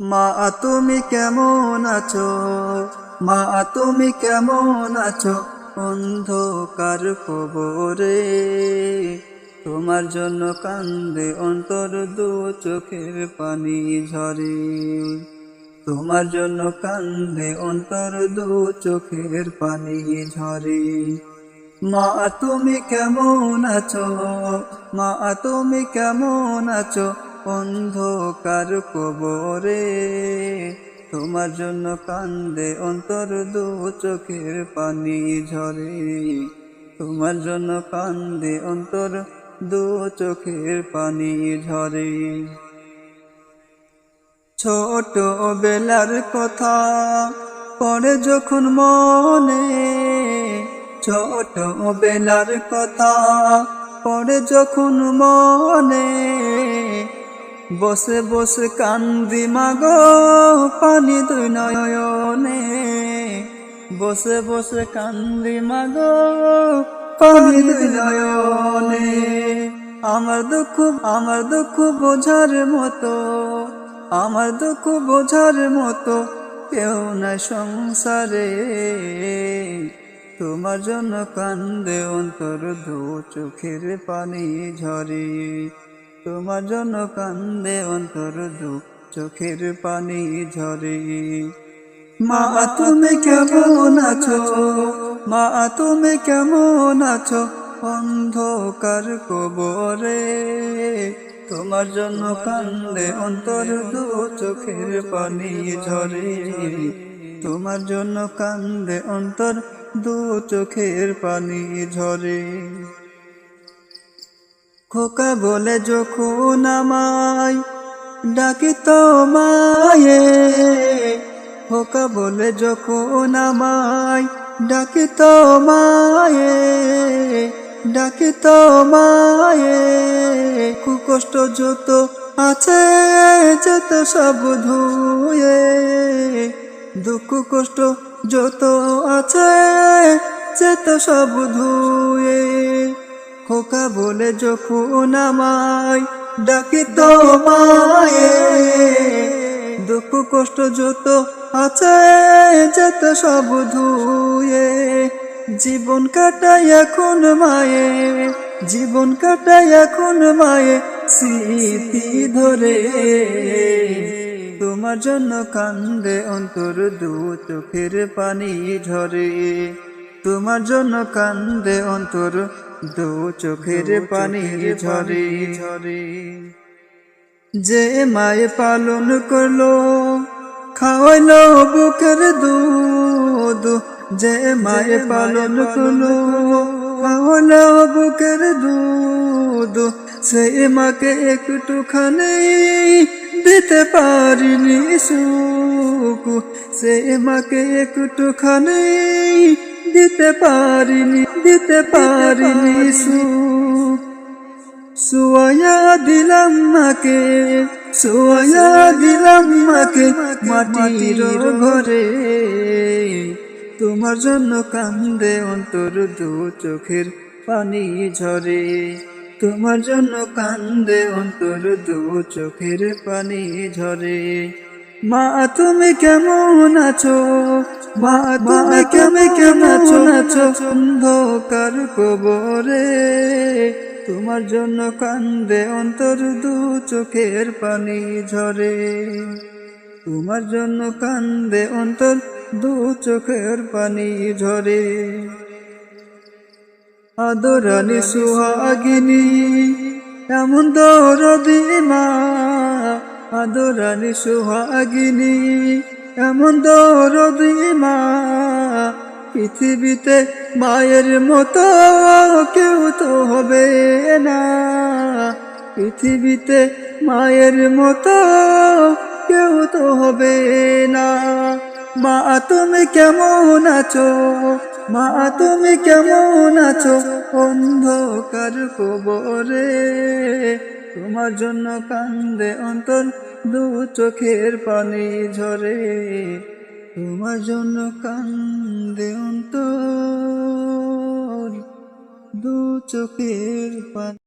মা তুমি কেমন আছো? মা তুমি কেমন আছো? অন্ধকার কবরে। তোমার জন্য কান্দে অন্তর দু চোখের পানি ঝরে। তোমার জন্য কান্দে অন্তর দু চোখের পানি ঝরে। মা তুমি কেমন আছো? মা তুমি কেমন আছো? অন্ধকার কবরে, তোমার জন্য কান্দে অন্তর দু চোখের পানি ঝরে। তোমার জন্য কান্দে অন্তর দু চোখের পানি ঝরে। ছোট বেলার কথা পরে যখন মনে, ছোট বেলার কথা পরে যখন মনে বসে বসে কান্দি মাগো পানি দুই নয়নে। বসে বসে কান্দি মাগো পানি দুই নয়নে। আমার দুঃখ আমার দুঃখ বোঝার মতো, আমার দুঃখ বোঝার মতো কেউ নাই সংসারে। তোমার জন্য কান্দে অন্তর দু চোখের পানি ঝরে। তোমার জন্য কান্দে অন্তর দু, চোখের পানি ঝরে। মা, তুমি কেমন আছো? মা, তুমি কেমন আছো? অন্ধকার কবরে। তোমার জন্য কান্দে অন্তর দু, চোখের পানি ঝরে। তোমার জন্য কান্দে অন্তর দু, চোখের পানি ঝরে। খোকা বলে, যখন আমায় ডাকি তো মায়ে খোকা বলে, যখন আমায় ডাকি তো মায়ে ডাকি তো মায়ে কুকষ্ট যত আছে, যত সব ধুয়ে। দুঃখ কষ্ট যত আছে, যত সব ধুয়ে। খোকা বলে, যখন আমায় ডাকি তো মায়ে, দুঃখ কষ্ট যত আছে, যত সব ধুয়ে, জীবন কাটাই এখন মায়ে, জীবন কাটাই এখন মায়ে স্মৃতি ধরে। তোমার জন্য কান্দে অন্তর, দু চোখের পানি ঝরে। তোমার জন্য কান্দে অন্তর দু চোখের পানি ঝরে। ঝরে। যে মায়ে পালন করল খাওয়াইলো বুকের দুধ। যে মায়ে পালন করল খাওয়াইলো বুকের দুধ। সেই মাকে একটুখানি দিতে পারিনি সুখ। সে মাকে একটুখানি দিতে পারিনি দিতে পারিনি সুখ সুয়া দিলাম মাকে সোয়া দিলাম মাকে মাটির ঘরে। তোমার জন্য কান্দে অন্তর দু চোখের পানি ঝরে। তোমার জন্য কান্দে অন্তর দু চোখের পানি ঝরে। মা, তুমি কেমন আছো? মা, তুমি কেমন কেমন আছো? অন্ধকার কবরে। তোমার জন্য কান্দে অন্তর দু চোখের পানি ঝরে। তোমার জন্য কান্দে অন্তর দু চোখের পানি ঝরে। আদরানি সুহাগিনী, এমন দরদি মা আদরানি সুহাগিনী, এমন দরদি মা পৃথিবীতে মায়ের মতো কেউ তো হবে না। পৃথিবীতে মায়ের মতো কেউ তো হবে না। মা, তুমি কেমন আছো? মা, তুমি কেমন আছো? অন্ধকার কবরে, তোমার জন্য কান্দে অন্তর দু চোখের পানি ঝরে তোমার জন্য কান্দে অন্তর। দু চোখের পানি